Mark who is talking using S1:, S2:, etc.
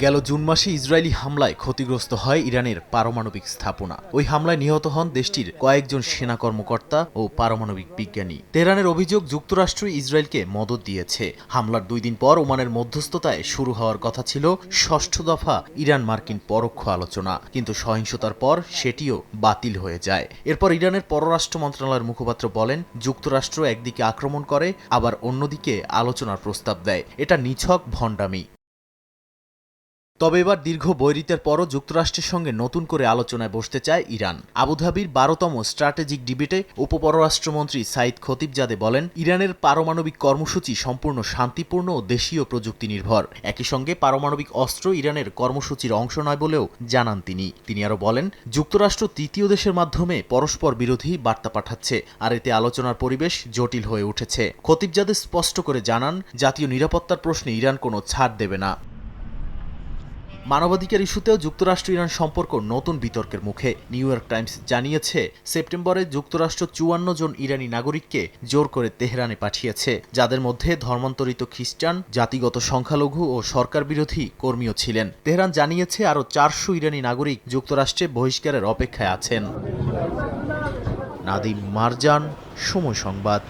S1: গেল জুন মাসে ইসরায়েলি হামলায় ক্ষতিগ্রস্ত হয় ইরানের পারমাণবিক স্থাপনা। ওই হামলায় নিহত হন দেশটির কয়েকজন সেনা কর্মকর্তা ও পারমাণবিক বিজ্ঞানী। তেহরানের অভিযোগ, যুক্তরাষ্ট্র ইসরায়েলকে মদত দিয়েছে। হামলার দুই দিন পর ওমানের মধ্যস্থতায় শুরু হওয়ার কথা ছিল ষষ্ঠ দফা ইরান মার্কিন পরোক্ষ আলোচনা। কিন্তু সহিংসতার পর সেটিও বাতিল হয়ে যায়। এরপর ইরানের পররাষ্ট্র মন্ত্রণালয়ের মুখপাত্র বলেন, যুক্তরাষ্ট্র একদিকে আক্রমণ করে, আবার অন্যদিকে আলোচনার প্রস্তাব দেয়। এটা নিছক ভণ্ডামি। তবে এবার দীর্ঘ বৈরিতের পরও যুক্তরাষ্ট্রের সঙ্গে নতুন করে আলোচনায় বসতে চায় ইরান। আবুধাবির বারোতম স্ট্র্যাটেজিক ডিবেটে উপপররাষ্ট্রমন্ত্রী সাইদ খতিবজাদে বলেন, ইরানের পারমাণবিক কর্মসূচি সম্পূর্ণ শান্তিপূর্ণ ও দেশীয় প্রযুক্তি নির্ভর একই সঙ্গে পারমাণবিক অস্ত্র ইরানের কর্মসূচির অংশ নয় বলেও জানান তিনি। তিনি আরও বলেন, যুক্তরাষ্ট্র তৃতীয় দেশের মাধ্যমে পরস্পর বিরোধী বার্তা পাঠাচ্ছে, আর এতে আলোচনার পরিবেশ জটিল হয়ে উঠেছে। খতিবজাদে স্পষ্ট করে জানান, জাতীয় নিরাপত্তার প্রশ্নে ইরান কোনো ছাড় দেবে না। মানবাধিকার ইস্যুতেও যুক্তরাষ্ট্র ইরান সম্পর্ক নতুন বিতর্কের মুখে। নিউ ইয়র্ক টাইমস জানিয়েছে, সেপ্টেম্বরে যুক্তরাষ্ট্র চুয়ান্ন জন ইরানি নাগরিককে জোর করে তেহরানে পাঠিয়েছে, যাদের মধ্যে ধর্মান্তরিত খ্রিস্টান, জাতিগত সংখ্যালঘু ও সরকার বিরোধী কর্মীও ছিলেন। তেহরান জানিয়েছে, আরও চারশো ইরানি নাগরিক যুক্তরাষ্ট্রে বহিষ্কারের অপেক্ষায় আছেন। নাদিম মারজান, সময় সংবাদ।